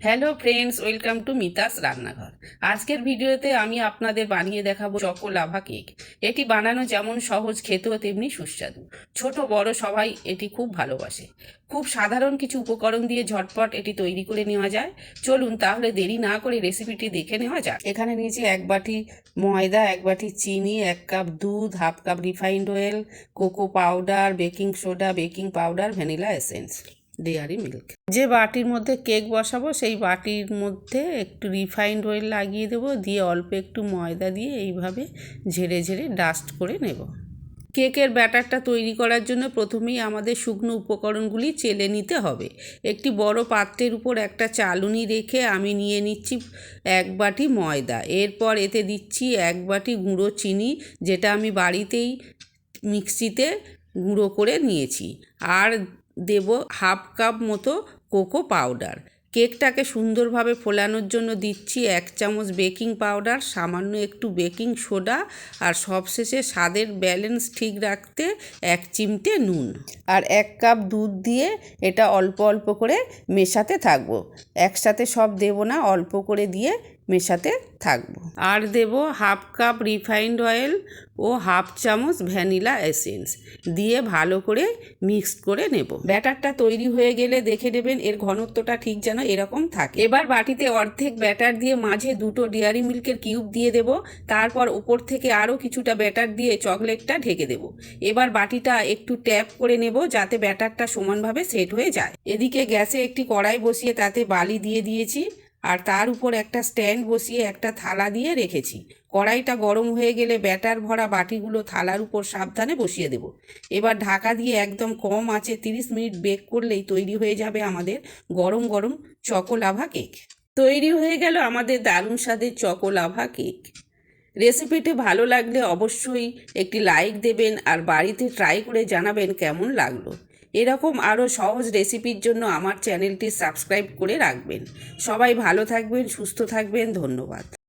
Hello friends welcome to Mita's Rannaghar আজকের ভিডিওতে আমি আপনাদের বানিয়ে দেখাবো চকো লাভা কেক এটি বানানো যেমন সহজ, খেতেও তেমনি সুস্বাদু। ছোট, বড় সবাই এটি খুব ভালোবাসে। খুব সাধারণ কিছু উপকরণ দিয়ে ঝটপট এটি তৈরি করে নেওয়া যায়। চলুন তাহলে দেরি না করে রেসিপিটি দেখে নেওয়া যাক। এখানে নিয়েছি এক বাটি ময়দা, এক বাটি চিনি, এক কাপ দুধ half cup refined oil cocoa powder baking soda baking powder vanilla essence dairy milk. যে বাটির মধ্যে কেক বসাবো, সেই বাটির মধ্যে একটু রিফাইন্ড অয়েল লাগিয়ে দেবো, দিয়ে অল্প একটু ময়দা দিয়ে এইভাবে ঝেড়ে ঝেড়ে ডাস্ট করে নেব। কেকের ব্যাটারটা তৈরি করার জন্য প্রথমেই আমাদের শুকনো উপকরণগুলি চেলে নিতে হবে। একটি বড় পাত্রের উপর একটা চালুনি রেখে আমি নিয়ে নিচ্ছি এক বাটি ময়দা। এরপর এতে দিচ্ছি এক বাটি গুঁড়ো চিনি, যেটা আমি বাড়িতেই মিক্সিতে গুঁড়ো করে নিয়েছি। আর দেব হাফ কাপ মতো কোকো পাউডার। কেকটাকে সুন্দরভাবে ফোলানোর জন্য দিচ্ছি এক চামচ বেকিং পাউডার, সামান্য একটু বেকিং সোডা আর সবশেষে স্বাদের ব্যালেন্স ঠিক রাখতে এক চিমটে নুন। আর এক কাপ দুধ দিয়ে এটা অল্প অল্প করে মেশাতে থাকব। একসাথে সব দেব না, অল্প করে দিয়ে মেশাতে থাকব। আর দেব হাফ কাপ রিফাইন্ড অয়েল ও হাফ চামচ ভ্যানিলা এসেন্স দিয়ে ভালো করে মিক্সড করে নেব। ব্যাটারটা তৈরি হয়ে গেলে দেখে নেবেন এর ঘনত্বটা ঠিক যেন এরকম থাকে। এবার বাটিতে অর্ধেক ব্যাটার দিয়ে মাঝে দুটো ডেয়ারি মিল্কের কিউব দিয়ে দেব। তারপর উপর থেকে আরও কিছুটা ব্যাটার দিয়ে চকলেটটা ঢেকে দেব। এবার বাটিটা একটু ট্যাপ করে নেব যাতে ব্যাটারটা সমানভাবে সেট হয়ে যায়। এদিকে গ্যাসে একটি কড়াই বসিয়ে তাতে বালি দিয়ে দিয়েছি। আর তার উপর একটা স্ট্যান্ড বসিয়ে একটা থালা দিয়ে রেখেছি। কড়াইটা গরম হয়ে গেলে ব্যাটার ভরা বাটিগুলো থালার উপর সাবধানে বসিয়ে দেব। এবার ঢাকা দিয়ে একদম কম আছে তিরিশ মিনিট বেক করলেই তৈরি হয়ে যাবে আমাদের গরম গরম চকোলাভা কেক। তৈরি হয়ে গেল আমাদের দারুণ স্বাদের চকোলাভা কেক। রেসিপিটি ভালো লাগলে অবশ্যই একটি লাইক দেবেন আর বাড়িতে ট্রাই করে জানাবেন কেমন লাগল। এরকম আরও সহজ রেসিপির জন্য আমার চ্যানেলটি সাবস্ক্রাইব করে রাখবেন। সবাই ভালো থাকবেন, সুস্থ থাকবেন, ধন্যবাদ।